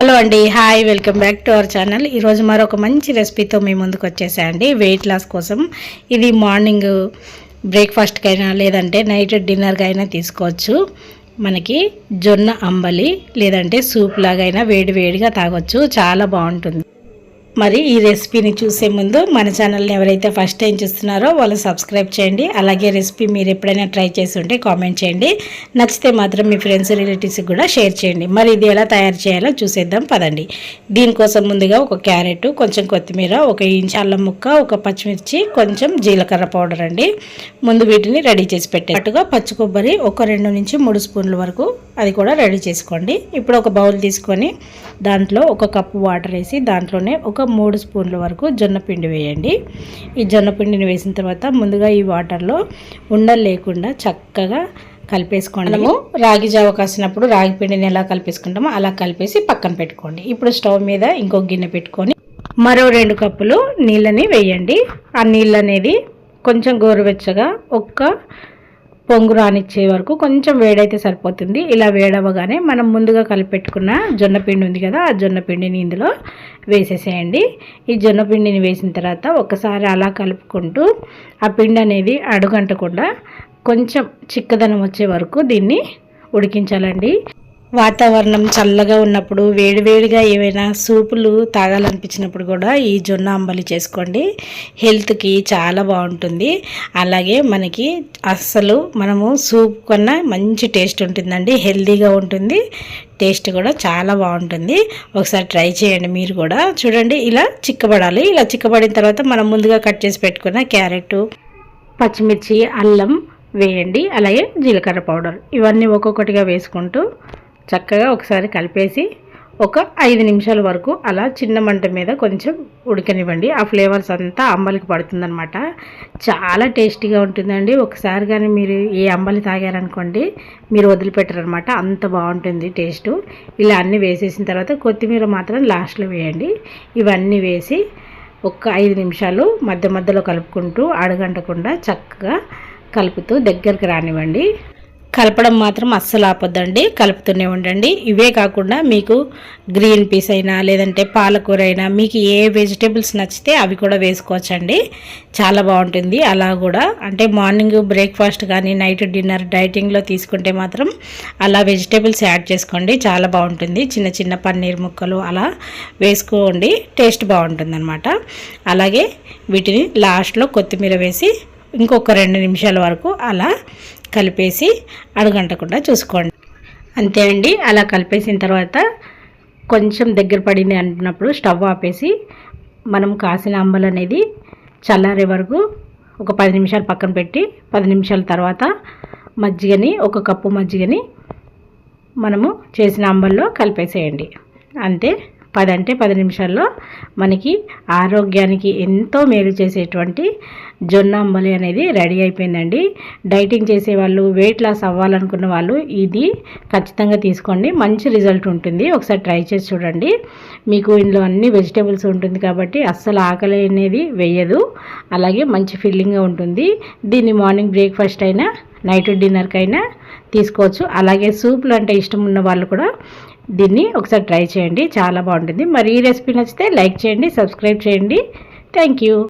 Hello అండి hi welcome back to our channel. ఈరోజు మరొక మంచి రెసిపీతో మీ ముందుకు వచ్చేసాయండి. వెయిట్ లాస్ కోసం. ఇది మార్నింగ్ బ్రేక్ఫాస్ట్కైనా లేదంటే నైట్ డిన్నర్కైనా తీసుకోవచ్చు. మనకి జొన్న అంబలి లేదంటే సూప్ లాగైనా వేడి వేడిగా తాగొచ్చు. చాలా బాగుంటుంది. మరి ఈ రెసిపీని చూసే ముందు మన ఛానల్ని ఎవరైతే ఫస్ట్ టైం చూస్తున్నారో వాళ్ళు సబ్స్క్రైబ్ చేయండి. అలాగే రెసిపీ మీరు ఎప్పుడైనా ట్రై చేసి ఉంటే కామెంట్ చేయండి. నచ్చితే మాత్రం మీ ఫ్రెండ్స్ రిలేటివ్స్కి కూడా షేర్ చేయండి. మరి ఇది ఎలా తయారు చేయాలో చూసేద్దాం పదండి. దీనికోసం ముందుగా ఒక క్యారెట్ కొంచెం కొత్తిమీర ఒక ఇంచ్ అల్లం ముక్క ఒక పచ్చిమిర్చి కొంచెం జీలకర్ర పౌడర్ అండి. ముందు వీటిని రెడీ చేసి పెట్టేట్టుగా పచ్చి కొబ్బరి ఒక రెండు నుంచి మూడు స్పూన్ల వరకు అది కూడా రెడీ చేసుకోండి. ఇప్పుడు ఒక బౌల్ తీసుకొని దాంట్లో ఒక కప్పు వాటర్ వేసి దాంట్లోనే ఒక మూడు స్పూన్ల వరకు జొన్నపిండి వేయండి. ఈ జొన్నపిండిని వేసిన తర్వాత ముందుగా ఈ వాటర్లో ఉండలు లేకుండా చక్కగా కలిపేసుకోండి. మనము రాగి జావ కాసినప్పుడు రాగి పిండిని ఎలా కలిపేసుకుంటామో అలా కలిపేసి పక్కన పెట్టుకోండి. ఇప్పుడు స్టవ్ మీద ఇంకో గిన్నె పెట్టుకొని మరో రెండు కప్పులు నీళ్ళని వేయండి. ఆ నీళ్ళు అనేది కొంచెం గోరువెచ్చగా ఒక్క పొంగు రానిచ్చే వరకు కొంచెం వేడైతే సరిపోతుంది. ఇలా వేడవగానే మనం ముందుగా కలిపెట్టుకున్న జొన్న పిండి ఉంది కదా ఆ జొన్న పిండిని ఇందులో వేసేసేయండి. ఈ జొన్న పిండిని వేసిన తర్వాత ఒకసారి అలా కలుపుకుంటూ ఆ పిండి అనేది అడుగంటకుండా కొంచెం చిక్కదనం వచ్చే వరకు దీన్ని ఉడికించాలండి. వాతావరణం చల్లగా ఉన్నప్పుడు వేడివేడిగా ఏవైనా సూపులు తాగాలనిపించినప్పుడు కూడా ఈ జొన్న అంబలి చేసుకోండి. హెల్త్కి చాలా బాగుంటుంది. అలాగే మనకి అస్సలు మనము సూప్ కన్నా మంచి టేస్ట్ ఉంటుందండి. హెల్తీగా ఉంటుంది. టేస్ట్ కూడా చాలా బాగుంటుంది. ఒకసారి ట్రై చేయండి మీరు కూడా. చూడండి ఇలా చిక్కబడాలి. ఇలా చిక్కబడిన తర్వాత మనం ముందుగా కట్ చేసి పెట్టుకున్న క్యారెట్ పచ్చిమిర్చి అల్లం వేయండి. అలాగే జీలకర్ర పౌడర్. ఇవన్నీ ఒక్కొక్కటిగా వేసుకుంటూ చక్కగా ఒకసారి కలిపేసి ఒక ఐదు నిమిషాల వరకు అలా చిన్న మంట మీద కొంచెం ఉడకనివ్వండి. ఆ ఫ్లేవర్స్ అంతా అంబలికి పడుతుందనమాట చాలా టేస్టీగా ఉంటుందండి. ఒకసారి కానీ మీరు ఏ అంబలి తాగారనుకోండి మీరు వదిలిపెట్టరనమాట అంత బాగుంటుంది టేస్టు. ఇలా అన్నీ వేసేసిన తర్వాత కొత్తిమీర మాత్రం లాస్ట్లో వేయండి. ఇవన్నీ వేసి ఒక ఐదు నిమిషాలు మధ్య మధ్యలో కలుపుకుంటూ అడగంటకుండా చక్కగా కలుపుతూ దగ్గరికి రానివ్వండి. కలపడం మాత్రం అస్సలు ఆపొద్దండి. కలుపుతూనే ఉండండి. ఇవే కాకుండా మీకు గ్రీన్ పీస్ అయినా లేదంటే పాలకూర అయినా మీకు ఏ వెజిటేబుల్స్ నచ్చితే అవి కూడా వేసుకోవచ్చండి. చాలా బాగుంటుంది. అలా కూడా. అంటే మార్నింగ్ బ్రేక్ఫాస్ట్ కానీ నైట్ డిన్నర్ డైటింగ్లో తీసుకుంటే మాత్రం అలా వెజిటేబుల్స్ యాడ్ చేసుకోండి. చాలా బాగుంటుంది. చిన్న చిన్న పన్నీర్ ముక్కలు అలా వేసుకోండి. టేస్ట్ బాగుంటుంది అలాగే వీటిని లాస్ట్లో కొత్తిమీర వేసి ఇంకొక రెండు నిమిషాల వరకు అలా కలిపేసి అడుగంటకుండా చూసుకోండి. అంతే అండి అలా కలిపేసిన తర్వాత కొంచెం దగ్గర పడింది అంటున్నప్పుడు స్టవ్ ఆపేసి మనం కాసిన అంబలు అనేది చల్లారే వరకు ఒక పది నిమిషాలు పక్కన పెట్టి పది నిమిషాల తర్వాత మజ్జిగని ఒక కప్పు మజ్జిగని మనము చేసిన అంబల్లో కలిపేసేయండి. అంతే పది అంటే పది నిమిషాల్లో మనకి ఆరోగ్యానికి ఎంతో మేలు చేసేటువంటి జొన్న అంబలి అనేది రెడీ అయిపోయిందండి. డైటింగ్ చేసే వాళ్ళు వెయిట్ లాస్ అవ్వాలనుకున్న వాళ్ళు ఇది ఖచ్చితంగా తీసుకోండి. మంచి రిజల్ట్ ఉంటుంది. ఒకసారి ట్రై చేసి చూడండి. మీకు ఇందులో అన్ని వెజిటేబుల్స్ ఉంటుంది కాబట్టి అస్సలు ఆకలి అనేది వేయదు. అలాగే మంచి ఫీలింగ్గా ఉంటుంది. దీన్ని మార్నింగ్ బ్రేక్ఫాస్ట్ అయినా నైట్ డిన్నర్కైనా తీసుకోవచ్చు. అలాగే సూప్లు అంటే ఇష్టం ఉన్న వాళ్ళు కూడా దీన్ని ఒకసారి ట్రై చేయండి. చాలా బాగుంటుంది. మరి ఈ రెసిపీ నచ్చితే లైక్ చేయండి సబ్స్క్రైబ్ చేయండి. థ్యాంక్